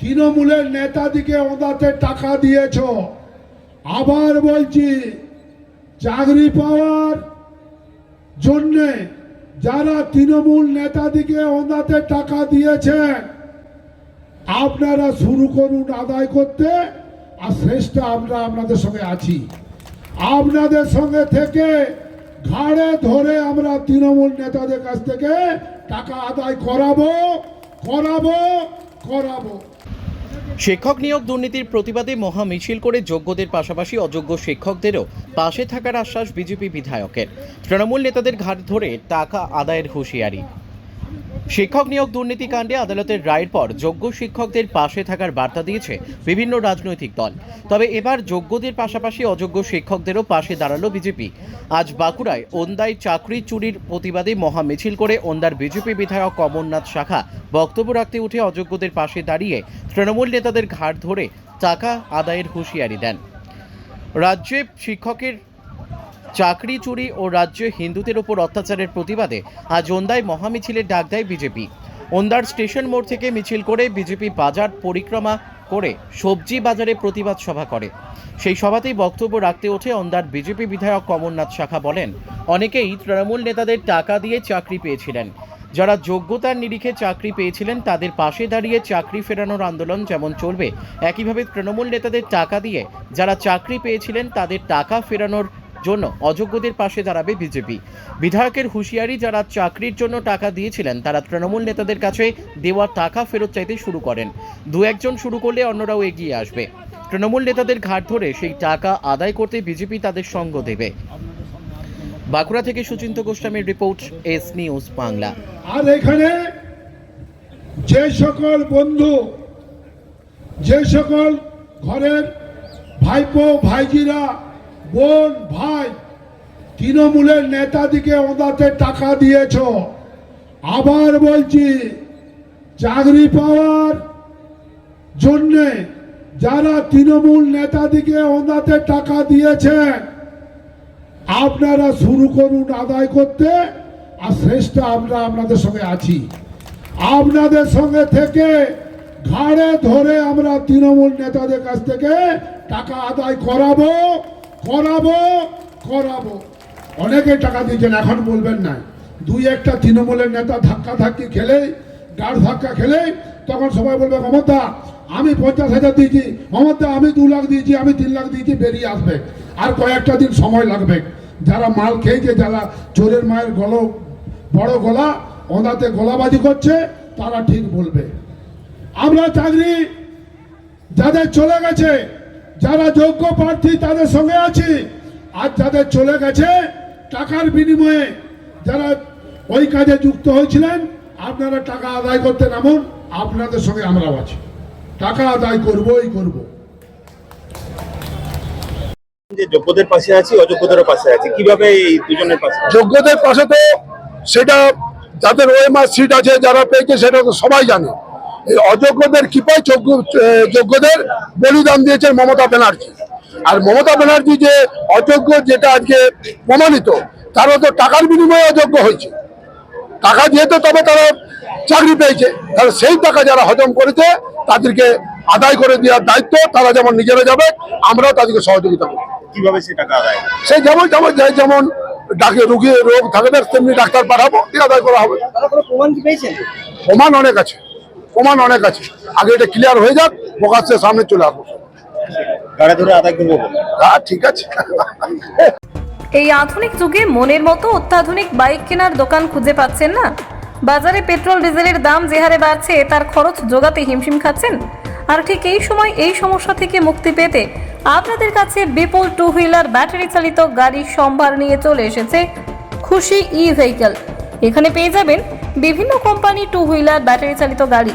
তৃণমূলের নেতাদিকে ওদাতে টাকা দিয়েছ। আবার বলছি, চাকরি পাওয়ার জন্যে যারা তৃণমূল নেতাদিকে ওদাতে টাকা দিয়েছেন আপনারা শুরু করুন আদায় করতে, আর শ্রেষ্ঠ আমরা আপনাদের সঙ্গে আছি। আপনাদের সঙ্গে থেকে ঘাড়ে ধরে আমরা তৃণমূল নেতাদের কাছ থেকে টাকা আদায় করাবো করাবো করাবো। শিক্ষক নিয়োগ দুর্নীতির প্রতিবাদে মহা মিছিল করে যোগ্যদের পাশাপাশি অযোগ্য শিক্ষকদেরও পাশে থাকার আশ্বাস বিজেপি বিধায়কের। তৃণমূল নেতাদের ঘাট ধরে টাকা আদায়ের হুঁশিয়ারি। শিক্ষক নিয়োগ দুর্নীতি কাণ্ডে আদালতের রায়ের পর যোগ্য শিক্ষকদের পাশে থাকার বার্তা দিয়েছে বিভিন্ন রাজনৈতিক দল। তবে এবার যোগ্যদের পাশাপাশি অযোগ্য শিক্ষকদেরও পাশে দাঁড়াল বিজেপি। আজ বাঁকুড়ায় ওন্দায় চাকরি চুরির প্রতিবাদে মহা মিছিল করে ওন্দার বিজেপি বিধায়ক কমলনাথ শাখা বক্তব্য রাখতে উঠে অযোগ্যদের পাশে দাঁড়িয়ে তৃণমূল নেতাদের ঘাট ধরে টাকা আদায়ের হুঁশিয়ারি দেন। রাজ্যে শিক্ষকের চাকরি, চুরি ও রাজ্যে হিন্দুদের ওপর অত্যাচারের প্রতিবাদে আজ ওন্দায় মহামিছিলের ডাক দেয় বিজেপি। ওন্দার স্টেশন মোড় থেকে মিছিল করে বিজেপি বাজার পরিক্রমা করে সবজি বাজারে প্রতিবাদ সভা করে। সেই সভাতেই বক্তব্য রাখতে ওঠে ওন্দার বিজেপি বিধায়ক কমলনাথ শাখা বলেন, অনেকেই তৃণমূল নেতাদের টাকা দিয়ে চাকরি পেয়েছিলেন। যারা যোগ্যতার নিরিখে চাকরি পেয়েছিলেন, তাদের পাশে দাঁড়িয়ে চাকরি ফেরানোর আন্দোলন যেমন চলবে, একইভাবে তৃণমূল নেতাদের টাকা দিয়ে যারা চাকরি পেয়েছিলেন, তাদের টাকা ফেরানোর জন্য অযোগ্যদের পাশে দাঁড়াবে বিজেপি। বিধায়কের হুঁশিয়ারি যারা চাকরির জন্য টাকা দিয়েছিলেন, তারা তৃণমূল নেতাদের কাছে দেওয়া টাকা ফেরত চাইতে শুরু করেন। দু একজন শুরু করলে অন্যরাও এগিয়ে আসবে। তৃণমূল নেতাদের ঘাট ধরে সেই টাকা আদায় করতে বিজেপি তাদের সঙ্গ দেবে। বাঁকুড়া থেকে সুচিন্ত গোস্বামীর রিপোর্ট, এস নিউজ বাংলা। আর এখানে যে সকল বন্ধু, যে সকল ঘরের ভাইপো, ভাইজিরা বোন, ভাই, তৃণমূলের নেতাদিকে ওদাতে টাকা দিয়েছ। আবার বলছি, চাকরি পাওয়ার জন্যে যারা তৃণমূল নেতাদিকে ওদাতে টাকা দিয়েছেন আপনারা শুরু করুন আদায় করতে, আর শ্রেষ্ঠ আমরা আপনাদের সঙ্গে আছি। আপনাদের সঙ্গে থেকে ঘাড়ে ধরে আমরা তৃণমূল নেতাদের কাছ থেকে টাকা আদায় করাবো। করাবো করাবো। অনেকে টাকা দিয়েছেন, এখন বলবেন না দুই একটা তৃণমূলের নেতা ধাক্কা ধাক্কি খেলে গাড় ধাক্কা খেলে তখন সবাই বলবে, মমতা, আমি পঞ্চাশ হাজার দিয়েছি। মমতা, আমি দু লাখ দিয়েছি, আমি তিন লাখ দিয়েছি, বেরিয়ে আসবে। আর কয়েকটা দিন সময় লাগবে। যারা মাল খেয়েছে, যারা চোরের মায়ের গল, বড় গলা, ওনাতে গলাবাজি করছে, তারা ঠিক বলবে। আমরা চাকরি যাদের চলে গেছে যারা যোগ্য প্রার্থী তাদের সঙ্গে আছি। আর যাদের চলে গেছে টাকার বিনিময়ে। যারা ওই কাজে যুক্ত হয়েছিলেন আপনারা টাকা আদায় করতে নামুন আপনাদের সঙ্গে আমরাও আছি। টাকা আদায় করবই করব। যে যোগ্যদের পাশে আছি অযোগ্যদের পাশে আছি কীভাবে এই দুজনের পাশে? যোগ্যদের পাশে তো সেটা যাদের ওএমআর সিট আছে যারা পেয়েছে সেটা তো সবাই জানে। এই অযোগ্যদের কৃপায় যোগ্য যোগ্যদের বলিদান দিয়েছেন মমতা ব্যানার্জি। আর মমতা ব্যানার্জি যে অযোগ্য যেটা আজকে প্রমাণিত তারও তো টাকার বিনিময়ে অযোগ্য হয়েছে। টাকা দিয়েছে তবে তারা চাকরি পেয়েছে তাহলে সেই টাকা যারা হজম করেছে তাদেরকে আদায় করে দেওয়ার দায়িত্ব তারা যেমন নিজেরা যাবে আমরাও তাদেরকে সহযোগিতা করব। কীভাবে সে টাকা আদায় সেই যেমন যেমন যেমন ডাকে রুগী রোগ থাকবে তেমনি ডাক্তার পাঠাবো দিয়ে আদায় করা হবে। প্রমাণ প্রমাণ অনেক আছে। প্রমাণ অনেক আছে। আগে এটা ক্লিয়ার হয়ে যাক প্রকাশ্যের সামনে চলে আসব। গাড়ি ধরে আদায় করব। হ্যাঁ ঠিক আছে। এই আধুনিক যুগে মনের মতো অত্যাধুনিক বাইক কেনার দোকান খুঁজে পাচ্ছেন না? বাজারে পেট্রোল ডিজেলের দাম যে হারে বাড়ছে তার খরচ যোগাতে হিমশিম খাচ্ছেন? আর ঠিক এই সময় এই সমস্যা থেকে মুক্তি পেতে আপনাদের কাছে বিপুল টু হুইলার ব্যাটারি চালিত গাড়ির সম্ভার নিয়ে চলে এসেছে খুশি ই ভেহিকেল এখানে পেয়ে যাবেন বিভিন্ন কোম্পানি টু হুইলার ব্যাটারি চালিত গাড়ি।